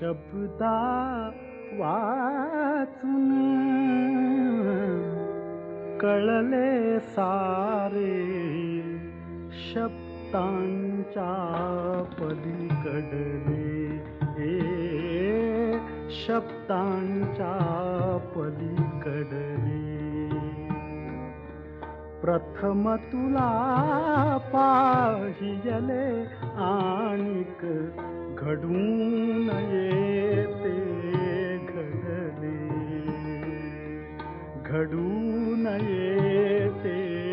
शब्दा वाचून। कळले सारे शब्दांच्या पलीकडले। ए शब्दांच्या पलीकडले प्रथम तुला आणिक घडून येते घडले। घडून येते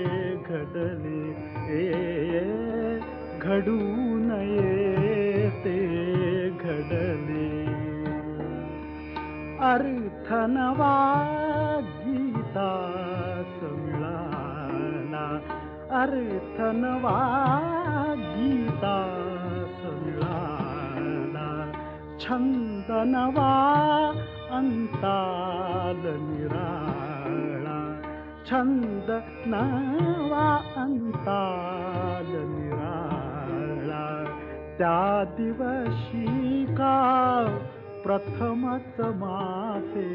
घडले। ए घडून येते घडले। अर्थ नवा गीता अर्थ नवा गीता मिळाला छंद नवा अंताल निराळा छंद नवा अंताल निराळा त्या दिवशी का प्रथमच मासे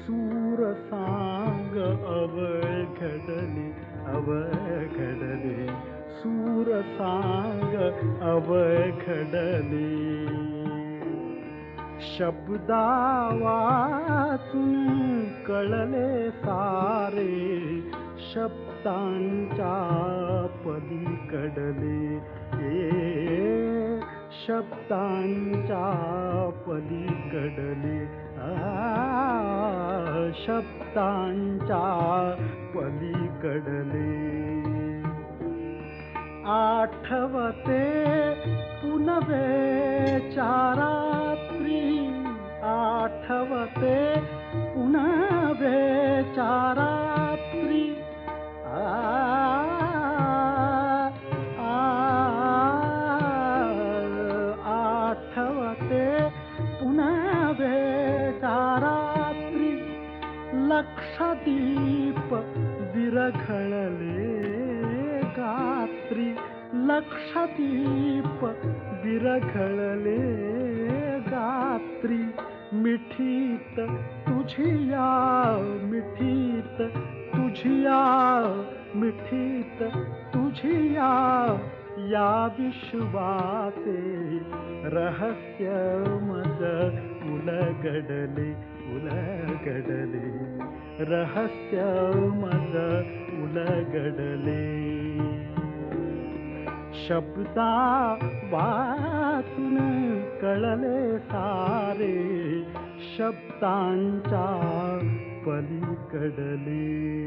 सूर सांग अवघडले अवखडले सूर सांग अवखडले. शब्दा वाचून कळले सारे शब्दांच्या पलीकडले. ए शब्दांच्या पलीकडले. आ शब्दांच्या पलीकडले. आठवते पुनवे चारात्री. आठवते पुनवे लक्षदीप विरघळले गात्री। लक्षदीप विरघळले गात्री। मिठीत तुझिया मिठीत तुझिया मिठीत तुझिया या विश्वाचे रहस्य मज उलगडले उलगडले। रहस्य मज उलगडले। शब्दा वाचून कळले सारे शब्दांच्या पलीकडले